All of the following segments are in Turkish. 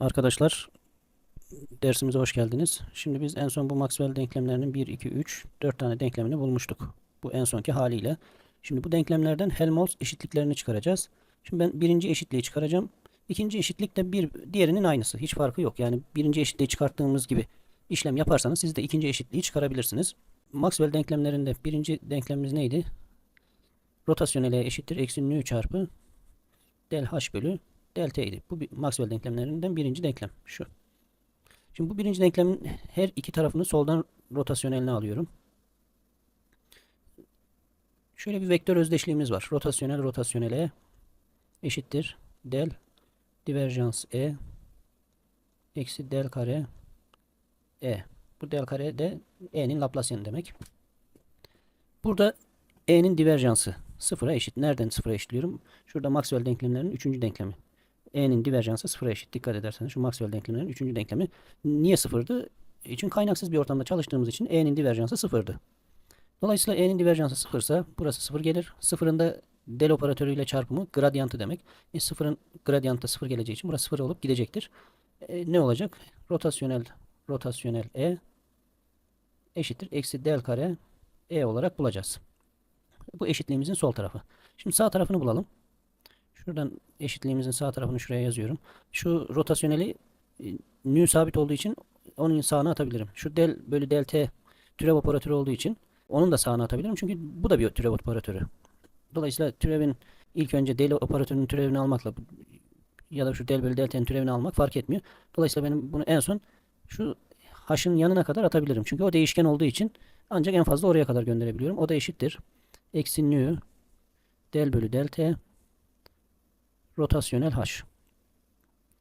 Arkadaşlar dersimize hoş geldiniz. Şimdi biz en son bu Maxwell denklemlerinin 1, 2, 3, 4 tane denklemini bulmuştuk. Bu en sonki haliyle. Şimdi bu denklemlerden Helmholtz eşitliklerini çıkaracağız. Şimdi ben birinci eşitliği çıkaracağım. İkinci eşitlik de bir diğerinin aynısı. Hiç farkı yok. Yani birinci eşitliği çıkarttığımız gibi işlem yaparsanız siz de ikinci eşitliği çıkarabilirsiniz. Maxwell denklemlerinde birinci denklemimiz neydi? Rotasyonel E eşittir eksi nü çarpı del h bölü del t idi. Bu bir Maxwell denklemlerinden birinci denklem. Şu. Şimdi bu birinci denklemin her iki tarafını soldan rotasyoneline alıyorum. Şöyle bir vektör özdeşliğimiz var. Rotasyonel rotasyonel e eşittir del diverjans e eksi del kare e. Bu del kare de e'nin Laplacianı demek. Burada e'nin diverjansı sıfıra eşit. Nereden sıfıra eşitliyorum? Şurada Maxwell denklemlerinin üçüncü denklemi. E'nin diverjansı sıfıra eşit. Dikkat ederseniz şu Maxwell denklemlerinin üçüncü denklemi. Niye sıfırdı? E Çünkü kaynaksız bir ortamda çalıştığımız için E'nin diverjansı sıfırdı. Dolayısıyla E'nin diverjansı sıfırsa burası sıfır gelir. Sıfırın da del operatörüyle çarpımı gradyantı demek. E sıfırın gradyantı sıfır geleceği için burası sıfır olup gidecektir. E, ne olacak? Rotasyonel rotasyonel E eşittir. Eksi del kare E olarak bulacağız. Bu eşitliğimizin sol tarafı. Şimdi sağ tarafını bulalım. Şuradan eşitliğimizin sağ tarafını şuraya yazıyorum. Şu rotasyoneli e, nü sabit olduğu için onun sağına atabilirim. Şu del bölü del t türev operatörü olduğu için onun da sağına atabilirim. Çünkü bu da bir türev operatörü. Dolayısıyla türevin ilk önce del operatörünün türevini almakla ya da şu del bölü del t'nin türevini almak fark etmiyor. Dolayısıyla benim bunu en son şu h'ın yanına kadar atabilirim. Çünkü o değişken olduğu için ancak en fazla oraya kadar gönderebiliyorum. O da eşittir. Eksi nü del bölü del t rotasyonel h.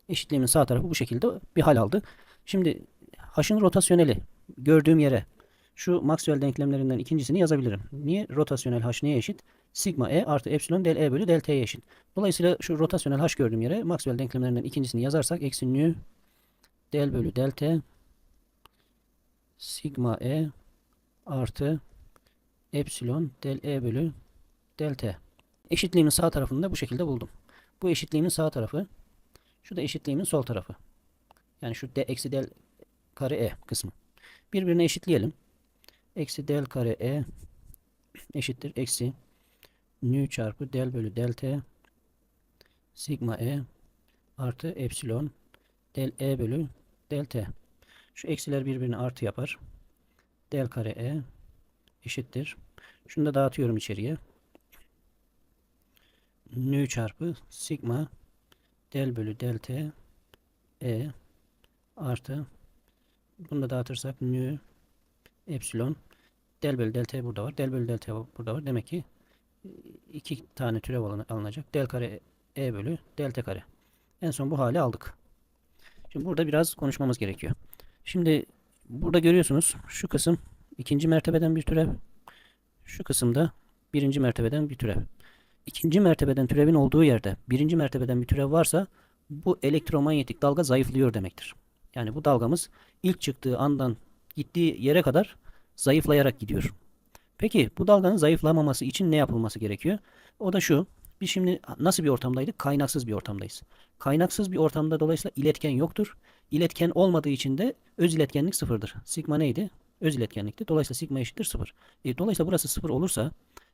Eşitliğimin sağ tarafı bu şekilde bir hal aldı. Şimdi h'ın rotasyoneli gördüğüm yere şu Maxwell denklemlerinden ikincisini yazabilirim. Niye? Rotasyonel h neye eşit? Sigma e artı epsilon del e bölü del t'ye eşit. Dolayısıyla şu rotasyonel h gördüğüm yere Maxwell denklemlerinden ikincisini yazarsak eksi nü del bölü del t sigma e artı epsilon del e bölü del t. Eşitliğimin sağ tarafını da bu şekilde buldum. Bu eşitliğimin sağ tarafı. Şu da eşitliğimin sol tarafı. Yani şu de eksi del kare e kısmı. Birbirine eşitleyelim. Eksi del kare e eşittir eksi nü çarpı del bölü del t sigma e artı epsilon del e bölü del t. Şu eksiler birbirine artı yapar. Del kare e eşittir. Şunu da dağıtıyorum içeriye. Nü çarpı sigma del bölü del t e artı bunu da dağıtırsak nü epsilon del bölü del t burada var. Del bölü del t burada var. Demek ki iki tane türev alınacak. Del kare e bölü del t kare. En son bu hali aldık. Şimdi burada biraz konuşmamız gerekiyor. Şimdi burada görüyorsunuz şu kısım ikinci mertebeden bir türev. Şu kısımda birinci mertebeden bir türev. İkinci mertebeden türevin olduğu yerde birinci mertebeden bir türev varsa bu elektromanyetik dalga zayıflıyor demektir. Yani bu dalgamız ilk çıktığı andan gittiği yere kadar zayıflayarak gidiyor. Peki bu dalganın zayıflamaması için ne yapılması gerekiyor? O da şu. Biz şimdi nasıl bir ortamdaydık? Kaynaksız bir ortamdayız. Kaynaksız bir ortamda dolayısıyla iletken yoktur. İletken olmadığı için de öz iletkenlik sıfırdır. Sigma neydi? Öz iletkenlikti. Dolayısıyla sigma eşittir sıfır. E, dolayısıyla burası sıfır olursa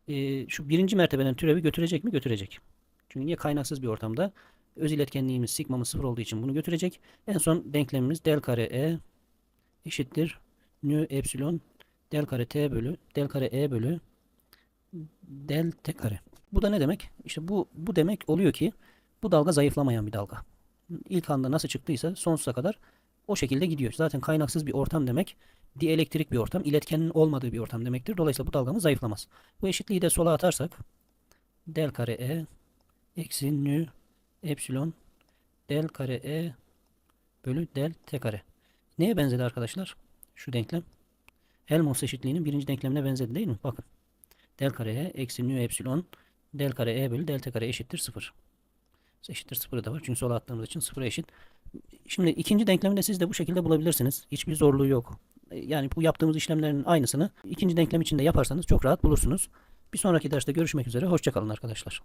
e, şu birinci mertebeden türevi götürecek mi? Götürecek. Çünkü niye kaynaksız bir ortamda öz iletkenliğimiz sigmamız sıfır olduğu için bunu götürecek. En son denklemimiz del kare e eşittir nü epsilon del kare t bölü del kare e bölü del t kare. Bu da ne demek? İşte bu bu demek oluyor ki bu dalga zayıflamayan bir dalga. İlk anda nasıl çıktıysa sonsuza kadar o şekilde gidiyor. Zaten kaynaksız bir ortam demek dielektrik bir ortam, iletkenin olmadığı bir ortam demektir. Dolayısıyla bu dalgamız zayıflamaz. Bu eşitliği de sola atarsak del kare e eksi nü epsilon del kare e bölü del t kare. Neye benzedi arkadaşlar? Şu denklem. Helmholtz eşitliğinin birinci denklemine benzedi değil mi? Bakın. Del kare e eksi nü epsilon del kare e bölü del t kare eşittir 0. Eşittir 0'ı da var. Çünkü sola attığımız için 0'a eşit. Şimdi ikinci denklemi de siz de bu şekilde bulabilirsiniz. Hiçbir zorluğu yok. Yani bu yaptığımız işlemlerin aynısını ikinci denklem içinde yaparsanız çok rahat bulursunuz. Bir sonraki derste görüşmek üzere. Hoşçakalın arkadaşlar.